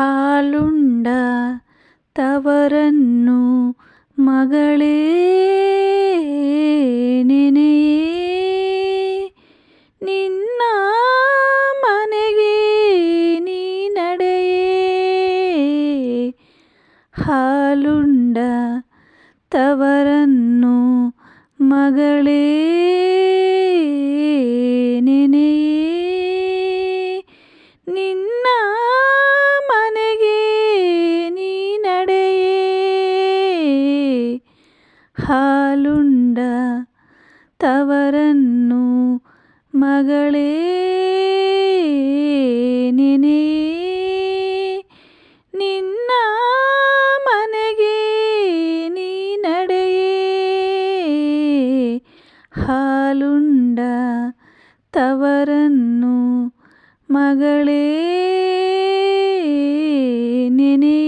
ಹಾಲುಂಡ ತವರನ್ನು ಮಗಳೇ ನೆನೆಯೇ. ನಿನ್ನ ಮನೆಗೆ ನೀ ನಡೆಯೇ. ಹಾಲುಂಡ ತವರನ್ನು ಮಗಳೇ ಹಾಲುಂಡ ತವರನ್ನು ಮಗಳೇ ನೆನೆ ನಿನ್ನ ಮನೆಗೆ ನೀ ನಡೆಯೇ? ಹಾಲುಂಡ ತವರನ್ನು ಮಗಳೇ ನೆನೆಯೇ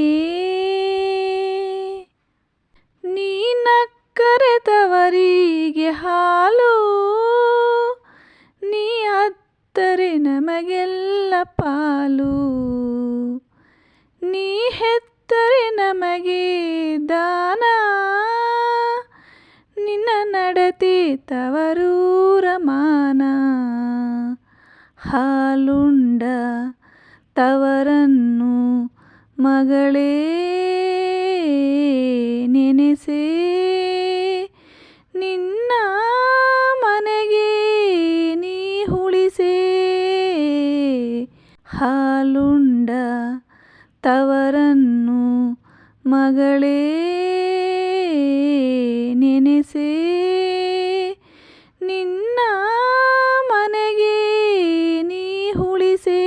ಪಾಲು. ನೀ ಹೆತ್ತರೆ ನಮಗೆ ದಾನ. ನಿನ್ನ ನಡತೆ ತವರೂರ ಮಾನ ಹಾಲುಂಡ ತವರನ್ನು ಮಗಳೇ ನೆನೆಸೇ ಹಾಲುಂಡ ತವರನ್ನು ಮಗಳೇ ನೆನೆಸೇ. ನಿನ್ನ ಮನೆಗೆ ನೀ ಹುಳಿಸಿ.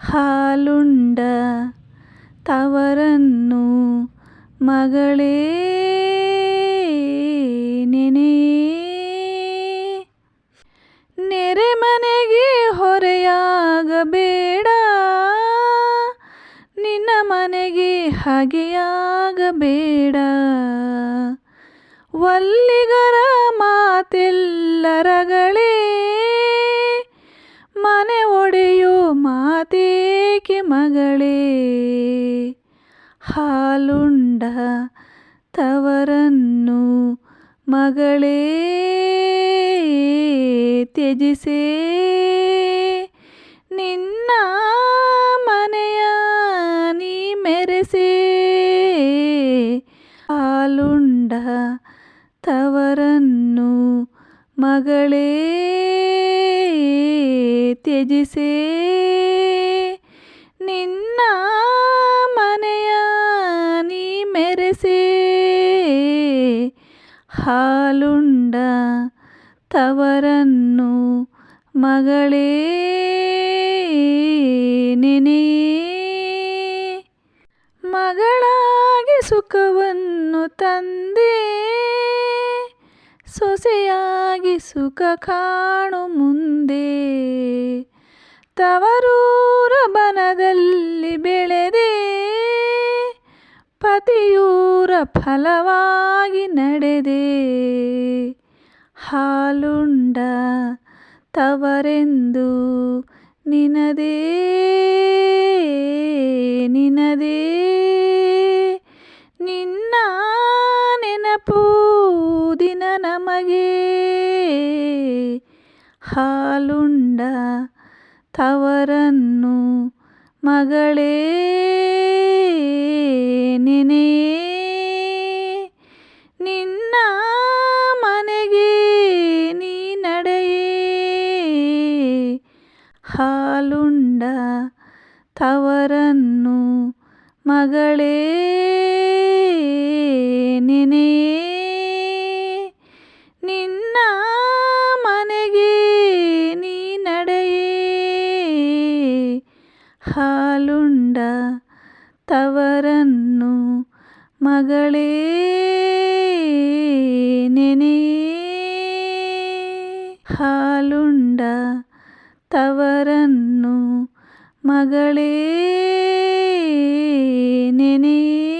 ಹಾಲುಂಡ ತವರನ್ನು ಮಗಳೇ ಮನೆಗೆ ಹಾಗೆಯಾಗಬೇಡ. ವಲ್ಲಿಗರ ಮಾತೆಲ್ಲರಗಳೇ ಮನೆ ಒಡೆಯೋ ಮಾತೇಕೆ ಮಗಳೇ? ಹಾಲುಂಡ ತವರನ್ನು ಮಗಳೇ ತ್ಯಜಿಸೇ ನಿನ್ನ ತವರನ್ನು ಮಗಳೇ ತ್ಯಜಿಸೇ. ನಿನ್ನ ಮನೆಯ ನೀ ಮೆರೆಸೇ. ಹಾಲುಂಡ ತವರನ್ನು ಮಗಳೇ ನೆನೆಯೇ. ಮಗಳಾಗಿ ಸುಖವನ್ನು ತಂದೆ. ಸೊಸೆಯಾಗಿ ಸುಖ ಕಾಣು ಮುಂದೆ. ತವರೂರ ಬನದಲ್ಲಿ ಬೆಳೆದೆ. ಪತಿಯೂರ ಫಲವಾಗಿ ನಡೆದೆ. ಹಾಲುಂಡ ತವರೆಂದು ನಿನದೇ ನಿನದೇ. ನಿನ್ನ ನೆನಪು ನಮಗೆ ಹಾಲುಂಡ ತವರನ್ನು ಮಗಳೇ ನೆನೆಯೇ ನಿನ್ನ ಮನೆಗೆ ನೀ ನಡೆಯೇ ಹಾಲುಂಡ ತವರನ್ನು ಮಗಳೇ ನೆನೆಯೇ ಮಗಳೇ ನೆನೆಯೇ ಹಾಲುಂಡ ತವರನ್ನು ಮಗಳೇ ನೆನೆಯೇ